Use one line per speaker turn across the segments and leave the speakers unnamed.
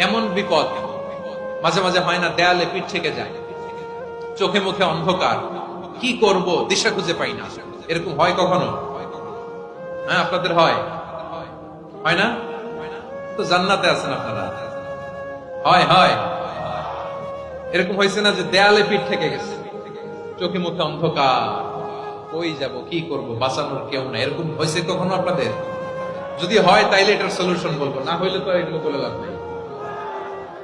এমন বিপদ মাঝে মাঝে হয় না, দেয়ালে পিঠ থেকে যায়। চোখে মুখে অন্ধকার। কি করব? দিশা খুঁজে পাই না। এরকম হয় কখনো? হ্যাঁ আপনাদের হয়। হয় না? তো জান্নাতে আছেন আপনারা। হয় হয়। এরকম হয়েছে না যে দেয়ালে পিঠ থেকে গেছে। চোখে মুখে অন্ধকার। কই যাব, কি করব? বাঁচানোর কেউ না এরকম হয়েছে কখনো আপনাদের? যদি হয়, তাইলে এটার সলিউশন বলব। না হইলে তো এগুলো বলে নেই।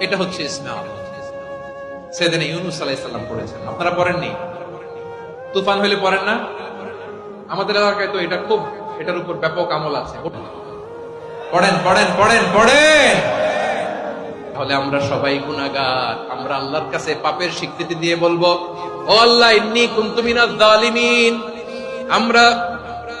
এটা হচ্ছে ইসমে আজম সেদিন ইউনুস আলাইহিস সালাম পড়েছেন। আপনারা পড়েননি? তুফান হইলে পড়েন না? আমাদের এলাকায় তো এটা খুব, এটার উপর ব্যাপক আমল আছে। পড়েন পড়েন পড়েন পড়েন! তাহলে আমরা সবাই গুনাহগার। আমরা আল্লাহর কাছে পাপের স্বীকৃতি দিয়ে বলব আল্লাহ, ইন্নী কুনতু মিনাজ জালিমিন। আমরা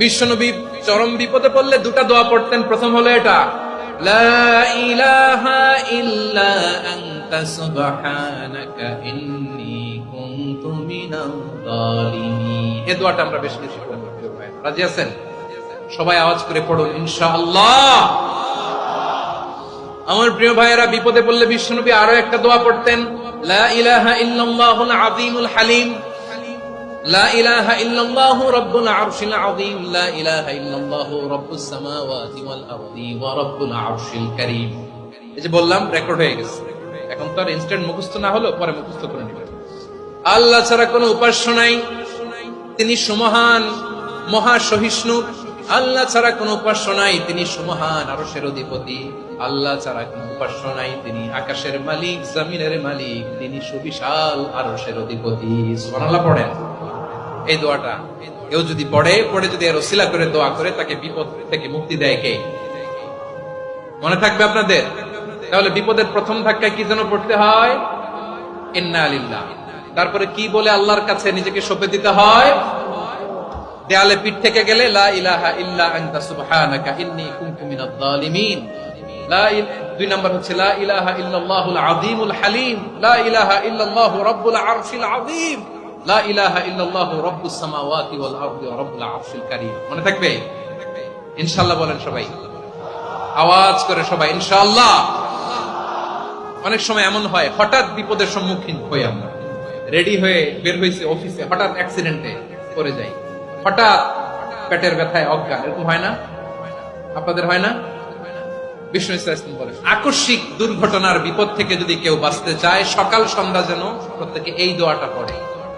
বিশ্বনবী চরম বিপদে পড়লে দুটা দোয়া পড়তেন। প্রথম হলো এটা দোয়াটা আমরা বেশি আছেন? সবাই আওয়াজ করে আমার প্রিয় ভাইয়েরা, বিপদে পড়লে বিশ্বনবী আরও একটা দোয়া পড়তেন, লা ইলাহা হালিম। লা ইলাহা ইল্লাল্লাহু রাব্বুল আরশিল আযীম, লা ইলাহা এই যে বললাম রেকর্ড হয়ে গেছে। এখন ইনস্ট্যান্ট মুখস্থ না হলো পরে মুখস্থ করে আল্লাহ ছাড়া কোনো উপাস্য নাই। তিনি সুমহান, মহা সহিষ্ণু। আল্লাহ ছাড়া কোনো উপাস্য নাই। তিনি সুমহান আরশের অধিপতি। আল্লাহ ছাড়া কোনো উপাস্য নাই। তিনি আকাশের মালিক, জামিনের মালিক। তিনি সুবিশাল আরশের অধিপতি। সুবহানাল্লাহ পড়েন। এই দোয়াটা। কেউ যদি পড়ে পড়ে যদি এর ওসিলা করে, দোয়া করে, তাকে বিপদ থেকে মুক্তি দেয় কে? মনে থাকবে আপনাদের? তাহলে বিপদের প্রথম ধাক্কায় কি যেন পড়তে হয়? তারপরে কি বলে আল্লাহর কাছে নিজেকে সঁপে দিতে হয়? দেয়ালে পিঠ থেকে গেলে, লা ইলাহা ইল্লা আনতা দুই নাম্বার হচ্ছে ইলাহা আযীমুল হালিম। লা ইলাহা ইল্লাল্লাহু রাব্বুল আরশিল আযীম। অনেক সময় এমন হয়, হঠাৎ বিপদের সম্মুখীন আমরা। রেডি হয়ে বের অফিসে, হঠাৎ অ্যাক্সিডেন্টে যাই। হঠাৎ পেটের ব্যথায় অজ্ঞান, এরকম হয় না? আপনাদের হয় না? আকস্মিক দুর্ঘটনার বিপদ থেকে যদি কেউ বাঁচতে চায়, সকাল সন্ধ্যা যেন প্রত্যেকে এই দোয়াটা পড়ে।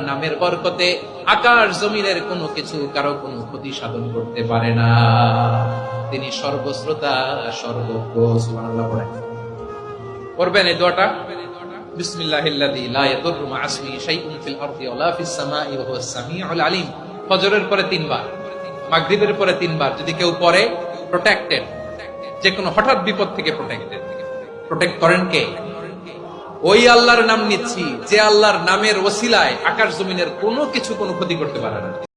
নামের বরকতে আকাশ জমিনের কোনো কিছু কারও কোনো ক্ষতি সাধন করতে পারে না। তিনি সর্বশ্রোতা, সর্বজ্ঞ করবেন এই দোয়াটা? ফজরের পরে তিনবার, মাগরিবের পরে তিনবার যদি কেউ প্রোটেক্টেড যে কোনো হঠাৎ বিপদ থেকে প্রোটেক্টেড প্রোটেক্ট করেন কে? ওই আল্লাহর নাম নিচ্ছি, যে আল্লাহর নামের ওসিলায় আকাশ জমিনের কোনো কিছু কোনো ক্ষতি করতে পারে না।